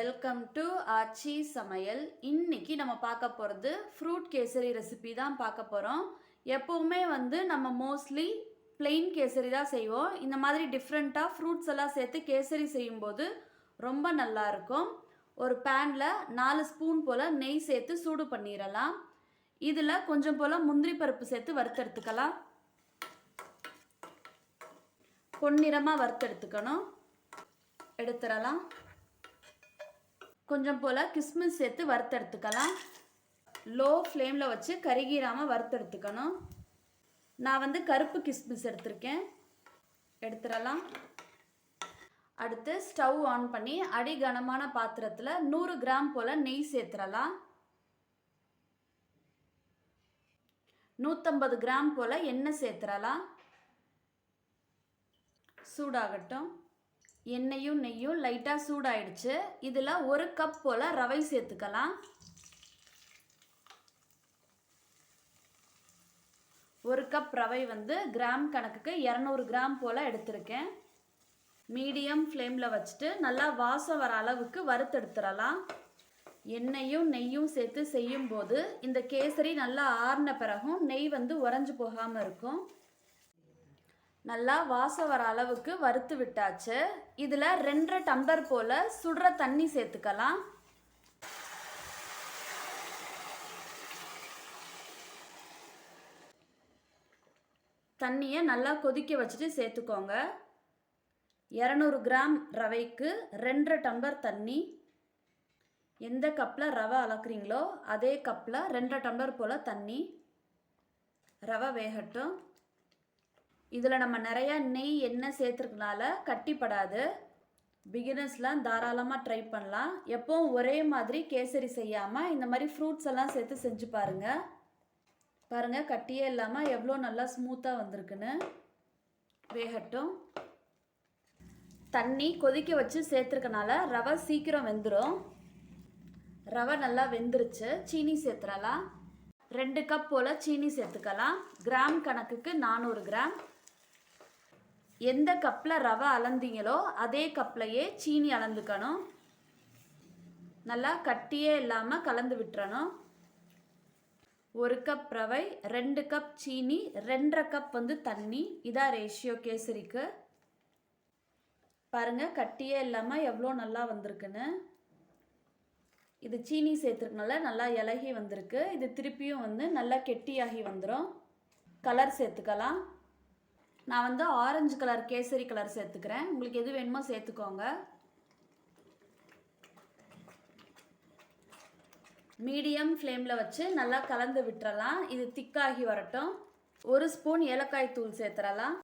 Welcome to ஆச்சி சமையல். இன்னைக்கு நம்ம பார்க்க போகிறது ஃப்ரூட் கேசரி ரெசிபி தான் பார்க்க போகிறோம் எப்போவுமே வந்து நம்ம மோஸ்ட்லி பிளெயின் கேசரி தான் செய்வோம். இந்த மாதிரி டிஃப்ரெண்ட்டாக ஃப்ரூட்ஸ் எல்லாம் சேர்த்து கேசரி செய்யும்போது ரொம்ப நல்லா இருக்கும். ஒரு பேனில் நாலு ஸ்பூன் போல் நெய் சேர்த்து சூடு பண்ணிடலாம். இதில் கொஞ்சம் போல் முந்திரி பருப்பு சேர்த்து வறுத்தெடுத்துக்கலாம். பொன்னிறமாக வறுத்தெடுத்துக்கணும். எடுத்துடலாம். கொஞ்சம் போல் கிஸ்மிஸ் சேர்த்து வறுத்தெடுத்துக்கலாம். லோ ஃப்ளேமில் வச்சு கருகிராமல் வறுத்தெடுத்துக்கணும். நான் வந்து கருப்பு கிஸ்மிஸ் எடுத்திருக்கேன். எடுத்துடலாம். அடுத்து ஸ்டவ் ஆன் பண்ணி அடி கனமான பாத்திரத்தில் நூறு கிராம் போல் நெய் சேர்த்துடலாம். நூற்றம்பது கிராம் போல் எண்ணெய் சேர்த்துடலாம். சூடாகட்டும். எண்ணெயும் நெய்யும் லைட்டாக சூடாயிடுச்சு. இதில் ஒரு கப் போல் ரவை சேர்த்துக்கலாம். ஒரு கப் ரவை வந்து கிராம் கணக்குக்கு இரநூறு கிராம் போல் எடுத்திருக்கேன். மீடியம் ஃப்ளேமில் வச்சுட்டு நல்லா வாசம் வர அளவுக்கு வறுத்தெடுத்துடலாம். எண்ணெயும் நெய்யும் சேர்த்து செய்யும்போது இந்த கேசரி நல்லா ஆறின பிறகும் நெய் வந்து உறைஞ்சு போகாமல் இருக்கும். நல்லா வாசம் வர அளவுக்கு வறுத்து விட்டாச்சு. இதில் ரெண்டரை டம்ளர் போல் சுடுற தண்ணி சேர்த்துக்கலாம். தண்ணியை நல்லா கொதிக்க வச்சுட்டு சேர்த்துக்கோங்க. இரநூறு கிராம் ரவைக்கு ரெண்டரை டம்ளர் தண்ணி. எந்த கப்பில் ரவை அளக்குறீங்களோ அதே கப்பில் ரெண்டரை டம்ளர் போல் தண்ணி. ரவை வேகட்டும். இதில் நம்ம நிறையா நெய் எண்ணெய் சேர்த்துருக்கனால கட்டிப்படாது. பிகினர்ஸ்லாம் தாராளமாக ட்ரை பண்ணலாம். எப்போவும் ஒரே மாதிரி கேசரி செய்யாமல் இந்த மாதிரி ஃப்ரூட்ஸ் எல்லாம் சேர்த்து செஞ்சு பாருங்கள் பாருங்கள் கட்டியே இல்லாமல் எவ்வளோ நல்லா ஸ்மூத்தாக வந்திருக்குன்னு. வேகட்டும். தண்ணி கொதிக்க வச்சு சேர்த்துருக்கனால ரவை சீக்கிரம் வெந்துடும் ரவை நல்லா வெந்துருச்சு. சீனி சேர்த்துடலாம் ரெண்டு கப் போல் சீனி சேர்த்துக்கலாம். கிராம் கணக்குக்கு நானூறு கிராம். எந்த கப்பில் ரவை அளந்தீங்களோ அதே கப்லையே சீனி அளந்துக்கணும் நல்லா கட்டியே இல்லாமல் கலந்து விட்டுறணும். ஒரு கப் ரவை ரெண்டு கப் சீனி ரெண்டரை கப் வந்து தண்ணி. இதான் ரேஷியோ கேசரிக்கு. பாருங்கள் கட்டியே இல்லாமல் எவ்வளோ நல்லா வந்திருக்குன்னு. இது சீனி சேர்த்துருக்கனால நல்லா இலகி வந்திருக்கு. இது திருப்பியும் வந்து நல்லா கெட்டியாகி வந்துடும் கலர் சேர்த்துக்கலாம். நான் வந்து ஆரஞ்சு கலர் கேசரி கலர் சேர்த்துக்கிறேன். உங்களுக்கு எது வேணுமோ சேர்த்துக்கோங்க. மீடியம் ஃப்ளேமில் வச்சு நல்லா கலந்து விட்டுறலாம். இது திக்காகி வரட்டும். ஒரு ஸ்பூன் ஏலக்காய் தூள் சேர்த்துறலாம்.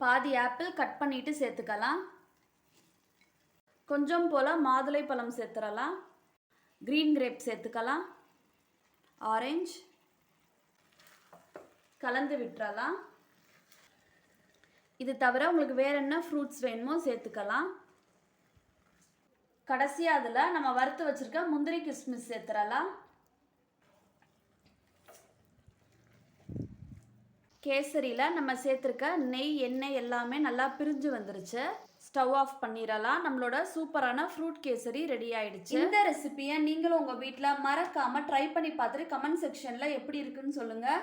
பாதி ஆப்பிள் கட் பண்ணிட்டு சேர்த்துக்கலாம். கொஞ்சம் போல் மாதுளை பழம் சேர்த்துடலாம் க்ரீன் கிரேப் சேர்த்துக்கலாம். ஆரஞ்ச் கலந்து விட்டுறலாம். இது தவிர உங்களுக்கு வேற என்ன ஃப்ரூட்ஸ் வேணுமோ சேர்த்துக்கலாம். கடைசியாக அதில் நம்ம வறுத்து வச்சுருக்க முந்திரி கிஸ்மிஸ் சேர்த்துடலாம் கேசரியில் நம்ம சேர்த்துருக்க நெய் எண்ணெய் எல்லாமே நல்லா பிரிஞ்சு வந்துருச்சு. ஸ்டவ் ஆஃப் பண்ணிடலாம். நம்மளோட சூப்பரான ஃப்ரூட் கேசரி ரெடி ஆயிடுச்சு. இந்த ரெசிபியை நீங்களும் உங்கள் வீட்டில் மறக்காமல் ட்ரை பண்ணி பார்த்துட்டு கமெண்ட் செக்ஷனில் எப்படி இருக்குன்னு சொல்லுங்கள்